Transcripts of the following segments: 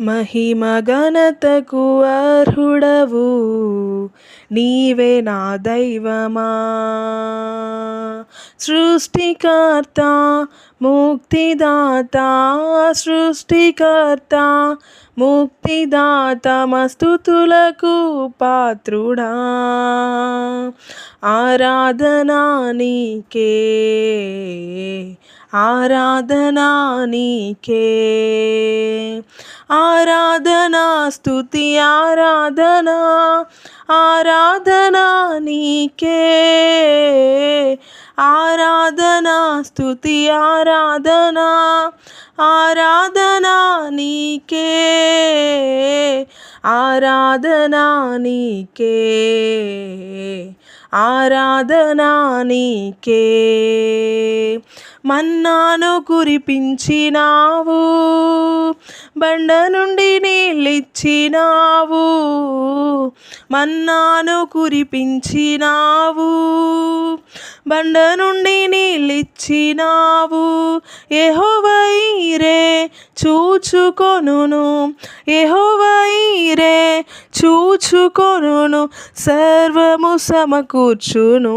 మహిమ అర్హుడవు. నీవే నా దైవమా. సృష్టికర్త ముక్తిదాత సృష్టికర్త ముక్తిదాత మస్తుతులకు పాత్రుడా. ఆరాధనా నీకే. ఆరాధనా నీకే. ఆరాధనా స్తుతి ఆరాధనా ఆరాధనా నీకే. ఆరాధనా స్తుతి ఆరాధనా ఆరాధనా నీకే. ఆరాధనా నీకే. ఆరాధనా నీకే. మన్నాను కురిపించినావు. బండ నుండి నీళ్ళిచ్చినావు మన్నాను కురిపించినావు. బండ నుండి నీళ్ళిచ్చినావు ఎహోవైరే చూచుకొనును ఎహోవైరే చూచుకొనును సర్వము సమకూర్చును.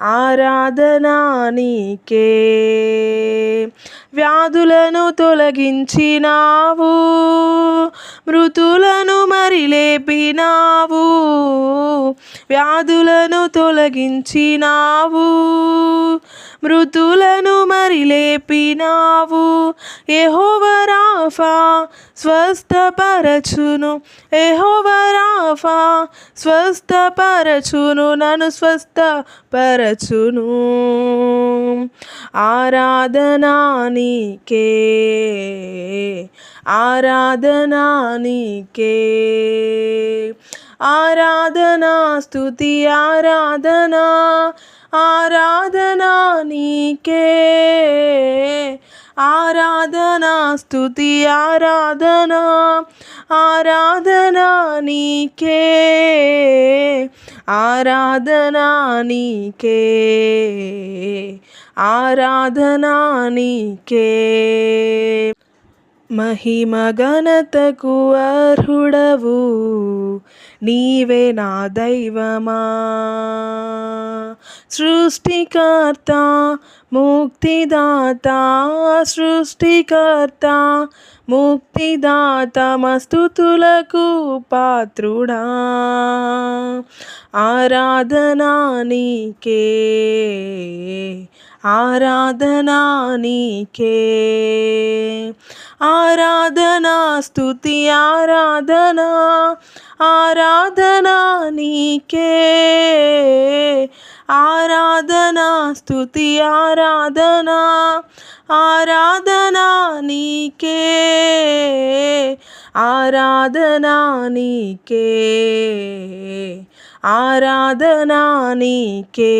ఆరాధనా నీకే. వ్యాధులను తొలగించినావు మృతులను మరి లేపినావు వ్యాధులను తొలగించినావు మృతులను మరి లేపినావు ఎహోవరాఫా స్వస్థపరచును ఎహోవరాఫా స్వస్థపరచును నన్ను స్వస్థపరచును. ఆరాధనా నీకే ఆరాధనా నీకే. ఆరాధనా స్థుతి ఆరాధనా ఆరాధనా నీకే. ఆరాధనా స్థుతి ఆరాధనా ఆరాధనా నీకే. ఆరాధనా నీకే. ఆరాధనా నీకే. మహిమ ఘనతకు అర్హుడవు. నీవే నా దైవమా? సృష్టికర్త ముక్తిదాత సృష్టికర్త ముక్తిదాత మస్తుతులకు పాత్రుడా. ఆరాధనా నీకే. ఆరాధనా నీకే. ఆరాధనా స్తుతి ఆరాధనా. ఆరాధనా నీకే. ఆరాధనా స్తుతి ఆరాధనా. ఆరాధనా నీకే. ఆరాధనా నీకే. ఆరాధనా నీకే.